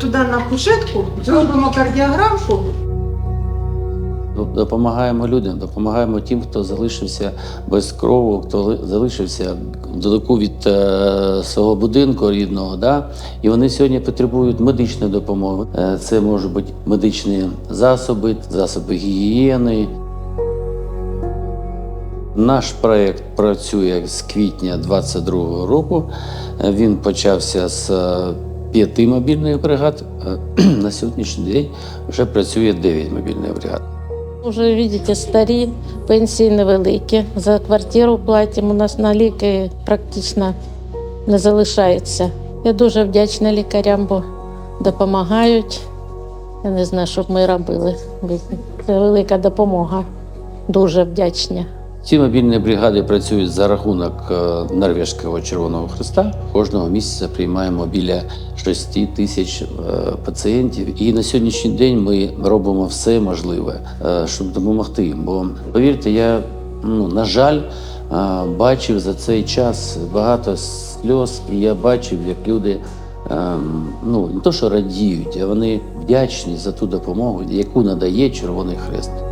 туди на кушетку, зробимо кардіограмку. Допомагаємо людям, допомагаємо тим, хто залишився без крову, хто ли- залишився далеко від е, свого будинку рідного. Да? І вони сьогодні потребують медичної допомоги. Е, це можуть бути медичні засоби, засоби гігієни. Наш проєкт працює з квітня 2022 року. Е, Він почався з е, п'яти мобільних бригад. Е, На сьогоднішній день вже працює 9 мобільних бригад. Уже видите, старі, пенсії невеликі. За квартиру платимо. У нас на ліки практично не залишається. Я дуже вдячна лікарям, бо допомагають. Я не знаю, що б ми робили. Це велика допомога. Дуже вдячна. Ці мобільні бригади працюють за рахунок е, Норвезького Червоного Христа. Кожного місяця приймаємо біля 6 тисяч е, пацієнтів. І на сьогоднішній день ми робимо все можливе, е, щоб допомогти. Бо повірте, я ну, на жаль бачив за цей час багато сльоз, і я бачив, як люди. ем, Ну, не то, що радіють, а вони вдячні за ту допомогу, яку надає Червоний Хрест.